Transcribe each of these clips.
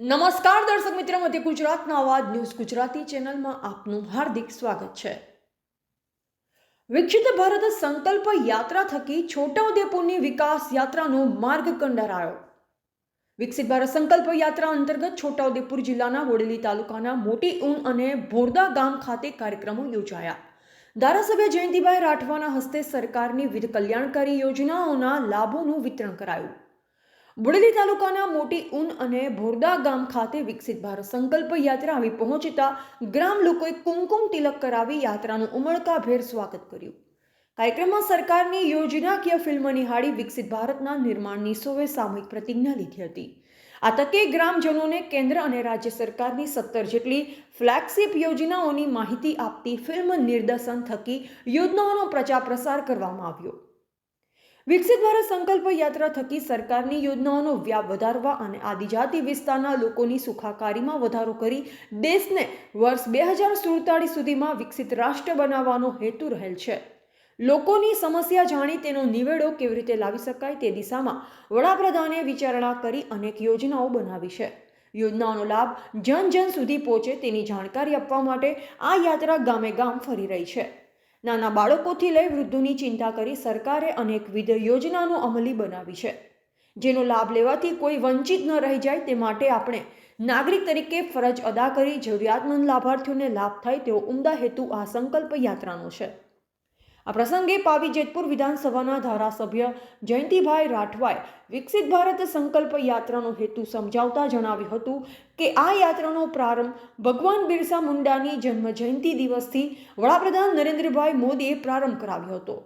નમસ્કાર દર્શક મિત્રો, મધ્ય ગુજરાતના અવાજ ન્યૂઝ ગુજરાતી ચેનલમાં આપનું હાર્દિક સ્વાગત છે. વિકસિત ભારત સંકલ્પ યાત્રા થકી છોટાઉદેપુરની વિકાસ યાત્રાનો માર્ગ કંડારાયો. વિકસિત ભારત સંકલ્પ યાત્રા અંતર્ગત છોટાઉદેપુર જિલ્લાના બોડેલી તાલુકાના મોટી ઊન અને ભોરદા ગામ ખાતે કાર્યક્રમો યોજાયા. ધારાસભ્ય જયંતિભાઈ રાઠવાના હસ્તે સરકારની વિવિધ કલ્યાણકારી યોજનાઓના લાભોનું વિતરણ કરાયું. બોડેલી તાલુકાના મોટી ઊન અને ભોરદા ગામ ખાતે વિકસિત ભારત સંકલ્પ યાત્રા આવી પહોંચતા ગ્રામ લોકોએ કુમકુમ તિલક કરાવી યાત્રાનું ઉમળકાભેર સ્વાગત કર્યું. કાર્યક્રમમાં સરકારની યોજનાકીય ફિલ્મ નિહાળી વિકસિત ભારતના નિર્માણની સૌએ સામૂહિક પ્રતિજ્ઞા લીધી હતી. આ તકે ગ્રામજનોને કેન્દ્ર અને રાજ્ય સરકારની સત્તર જેટલી ફ્લેગશિપ યોજનાઓની માહિતી આપતી ફિલ્મ નિર્દેશન થકી યોજનાઓનો પ્રચાર પ્રસાર કરવામાં આવ્યો. વિકસિત ભારત સંકલ્પ યાત્રા થકી સરકારની યોજનાઓનો વ્યાપ વધારવા અને આદિજાતિ વિસ્તારના લોકોની સુખાકારીમાં વધારો કરી દેશને વર્ષ બે હજાર સુડતાળીસ સુધીમાં વિકસિત રાષ્ટ્ર બનાવવાનો હેતુ રહેલ છે. લોકોની સમસ્યા જાણી તેનો નિવેડો કેવી રીતે લાવી શકાય તે દિશામાં વડાપ્રધાને વિચારણા કરી અનેક યોજનાઓ બનાવી છે. યોજનાઓનો લાભ જન જન સુધી પહોંચે તેની જાણકારી આપવા માટે આ યાત્રા ગામે ગામ ફરી રહી છે. નાના બાળકોથી લઈ વૃદ્ધોની ચિંતા કરી સરકારે અનેકવિધ યોજનાનો અમલી બનાવી છે. જેનો લાભ લેવાથી કોઈ વંચિત ન રહી જાય તે માટે આપણે નાગરિક તરીકે ફરજ અદા કરી જરૂરિયાતમંદ લાભાર્થીઓને લાભ થાય તેવો ઉમદા હેતુ આ સંકલ્પ યાત્રાનો છે. આ પ્રસંગે પાવી જેતપુર વિધાનસભાના ધારાસભ્ય જયંતિભાઈ રાઠવાએ વિકસિત ભારત સંકલ્પ યાત્રાનો હેતુ સમજાવતા જણાવ્યું હતું કે આ યાત્રાનો પ્રારંભ ભગવાન બિરસા મુંડાની જન્મ જયંતિ દિવસથી વડાપ્રધાન નરેન્દ્રભાઈ મોદીએ પ્રારંભ કરાવ્યો હતો.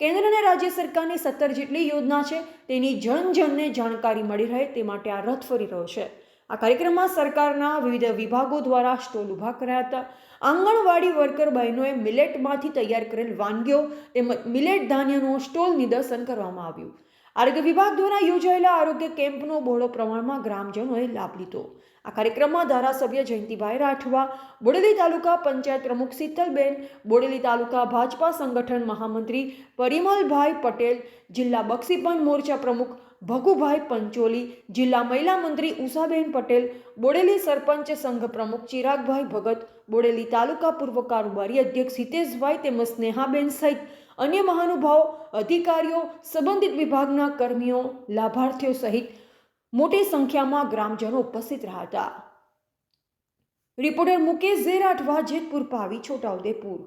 કેન્દ્ર અને રાજ્ય સરકારની સત્તર જેટલી યોજના છે તેની જન જનને જાણકારી મળી રહે તે માટે આ રથ ફરી રહ્યો છે. આ કાર્યક્રમમાં સરકારના વિવિધ વિભાગો દ્વારા સ્ટોલ ઊભા કરાયા હતા. આંગણવાડી વર્કર બહેનોએ મિલેટમાંથી તૈયાર કરેલ વાનગીઓ તેમજ મિલેટ ધાન્યનું સ્ટોલ નિદર્શન કરવામાં આવ્યું. આરોગ્ય વિભાગ દ્વારા યોજાયેલા આરોગ્ય કેમ્પનો બહોળો પ્રમાણમાં ગ્રામજનોએ લાભ લીધો. આ કાર્યક્રમમાં ધારાસભ્ય જયંતિભાઈ રાઠવા, બોડેલી તાલુકા પંચાયત પ્રમુખ શીતલબેન, બોડેલી તાલુકા ભાજપા સંગઠન મહામંત્રી પરિમલભાઈ પટેલ, જિલ્લા બક્ષીપંચ મોરચા પ્રમુખ ભગુભાઈ પંચોલી, જિલ્લા મહિલા મંત્રી ઉષાબેન પટેલ, બોડેલી સરપંચ સંઘ પ્રમુખ ચિરાગભાઈ ભગત, બોડેલી તાલુકા પૂર્વ કારોબારી અધ્યક્ષ હિતેશભાઈ તેમજ સ્નેહાબેન સહિત અન્ય મહાનુભાવો, અધિકારીઓ, સંબંધિત વિભાગના કર્મીઓ, લાભાર્થીઓ સહિત મોટી સંખ્યામાં ગ્રામજનો ઉપસ્થિત રહ્યા હતા. રિપોર્ટર મુકેશ ઝેરાઠવા જેતપુર પાવી, છોટાઉદેપુર.